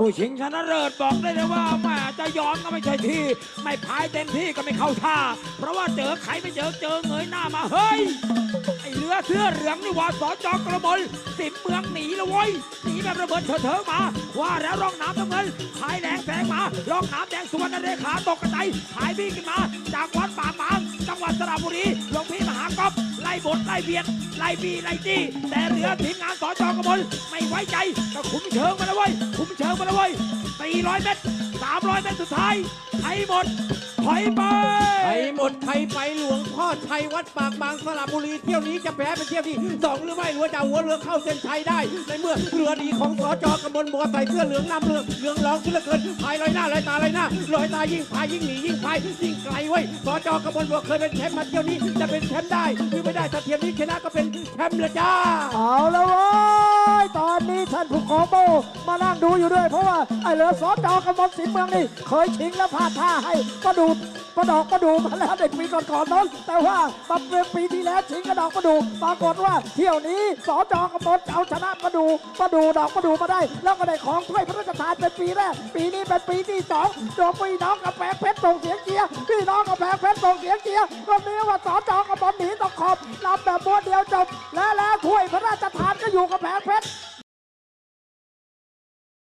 ผู้ชิงชนะเลิศบอกได้เลยว่าแม่จะยอมก็ไม่ใช่ที่ ไม่พายเต็มที่ก็ไม่เข้าท่า เพราะว่าเจอไขไม่เจอเจอเงยหน้ามาเฮ้ยไอเรือเสื้อเหลืองนี่ว่าสอจอกระบลสิบเมืองหนีละวเว้ยหนีแบบระเบิดเถิดเถิงมา ว่าแล้วร่องน้ำน้ำเงินพายแรงแสง มาร่องขาแดงสุวรรณเรขาตกกระไดหายวิ่งขึ้นมา จากวัดป่าปางจังหวัดสระบุรีหลวงพี่มหากอบไล่บทไล่เบียดไล่บีไล่จี้แต่เหลือทีมงานสอจอกระบลไม่ไว้ใจก็คุมเชิงมาแล้วเว้ยคุมเชิงมาแล้วเว้ย400 เมตร 300 เมตรสุดท้ายไทยหมด ถอยไปไทยหมดไทยไปหลวงพ่อชัยวัดปากบางสระบุรีเที่ยวนี้จะแพ้เป็นเที่ยวที่สองหรือไม่หรือว่าจะเอาหัวเรือเข้าเส้นชัยได้ ในเมื่อเรือดีของสจกำมลบัวใส่เสื้อเหลืองนำเรือเหลืองร้องขึ้นเหลือเกินพายลอยหน้าลอยตาลอยหน้าลอยตายิ่งพายยิ่งหนียิ่งพายยิ่งไกลเว้ยสจกำมลบัวเคยเป็นแชมป์มาเที่ยวนี้จะเป็นแชมป์ได้หรือไม่ได้ถ้าเที่ยวนี้ชนะก็เป็นแชมป์เลยจ้า เอา ขอโบมานั่งดูอยู่ด้วย เพราะว่าไอ้เหลือสอจอกำมลสิงห์เมืองนี่เคยชิงแล้วพลาดท่าให้ประดูประดอกประดูมาแล้วเด็กปีก่อนๆนั้นแต่ว่ามาเป็นปีที่แล้วชิงกระดอกประดูปรากฏว่าเที่ยวนี้สอจอกำมลเอาชนะประดูประดูดอกประดูมาได้ แล้วก็ได้ของถ้วยพระราชทานเป็นปีแรกปีนี้เป็นปีที่สองโดยพี่น้องกับแพงเพชรส่งเสียงเชียร์พี่น้องกับแพงเพชรส่งเสียงเชียร์ก็มีว่าสอจอกำมลหนีตกขอบนำแบบบัวเดียวจบและแล้วถ้วยพระราชทานก็อยู่กับแผงเพชร